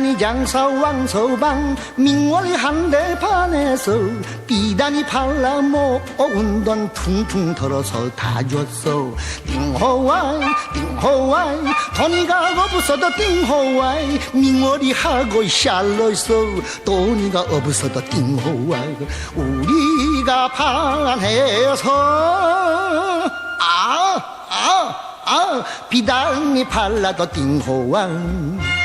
비단이 장사 왕서방 민월이 한대 반에서 비단이 팔라모 온돈 퉁퉁 털어서 다 줬어. 띵호와이 띵호와이 돈이가 없어도 띵호와이 민월이 하고 샬로있어. 돈이가 없어도 띵호와이 우리가 반해서. 아, 아, 아, 비단이 발라도 띵호왕.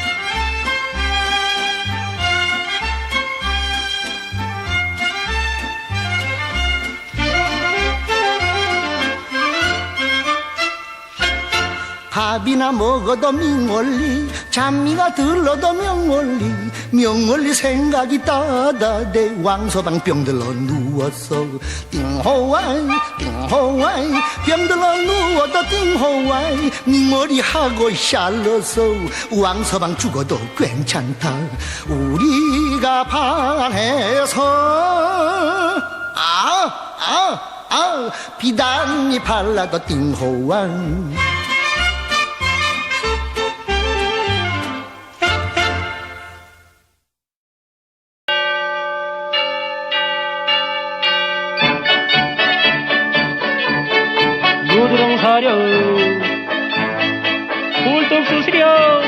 밥이나 먹어도 명월리 잠이가 들러도 명월리 명월리 생각이 따다대 왕서방 병들러 누웠어. 띵호와이 띵호와이 병들러 누워도 띵호와이 민머리 하고 샬러서 왕서방 죽어도 괜찮다. 우리가 반해서. 아, 아, 아, 비단이 발라도 띵호왕. 사려. 꿀떡 수시려.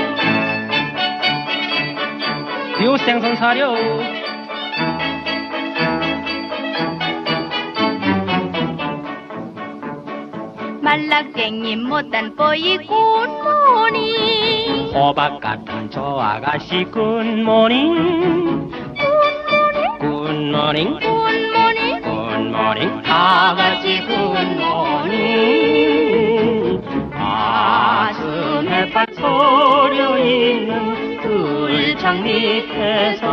비오생선 사려. 말라깽이 못한 뽀이 굿모닝. 호박 같은 저 아가씨 굿모닝. 굿모닝. 굿모닝. 굿모닝. 다 같이 굿모닝 창 밑에서.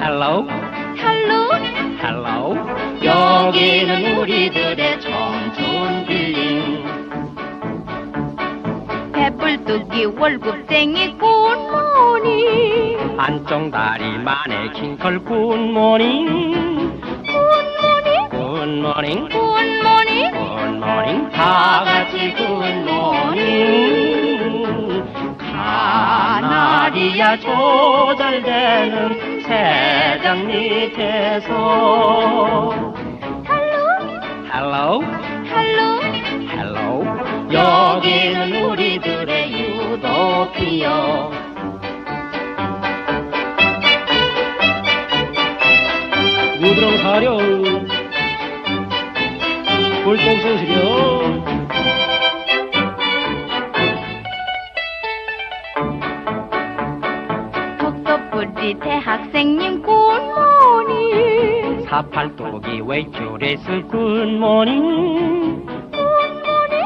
헬로 할로 헬로 여기는 우리들의 청춘 빌링 배불뚝이 월급쟁이 굿모닝. 한쪽 다리 만에 킹컬 굿모닝. 굿모닝? 굿모닝. 굿모닝? 굿모닝. 다 같이 굿모닝 카나리아 조절되는 새장 밑에서. 헬로? 할로? 헬로? 여기는 우리들의 유도피어 누드렁 사려 꿀똥 쏘시려 독도뿌리 대학생님 굿모닝. 사팔도기 외줄에서 굿모닝.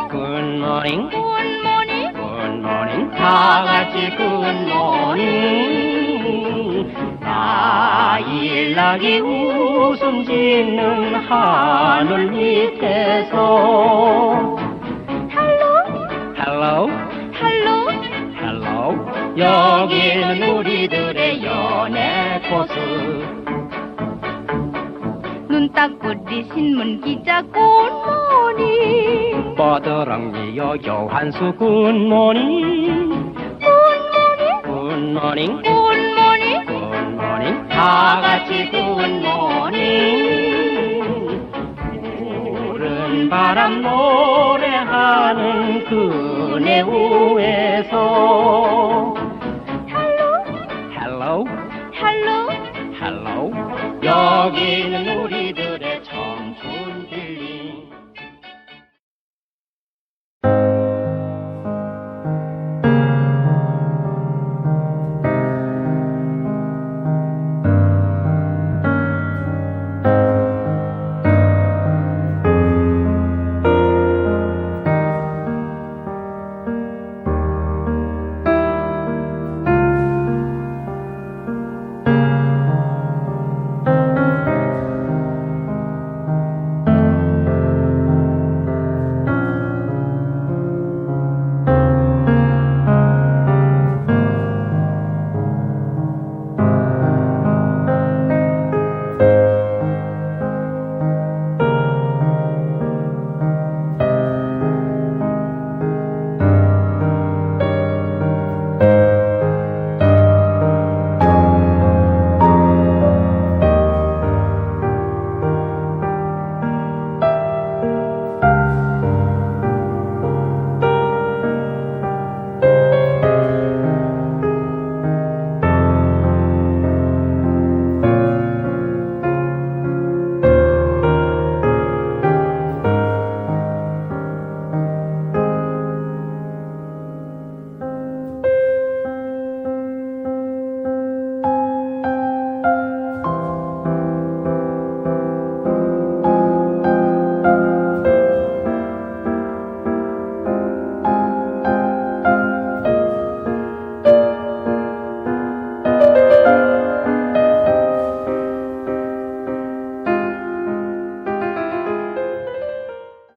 굿모닝. 굿모닝. 굿모닝. 다 같이 굿모닝. 나일락이 웃음 짓는 하늘 밑에서 여기는 우리들의 연애 코스. 눈딱구리 신문 기자 굿모닝. 뻐드렁니여 여한수 굿모닝. 굿모닝. 굿모닝. 굿모닝. 굿모닝. 다 같이 굿모닝. 푸른 바람 노래하는 그네 우에서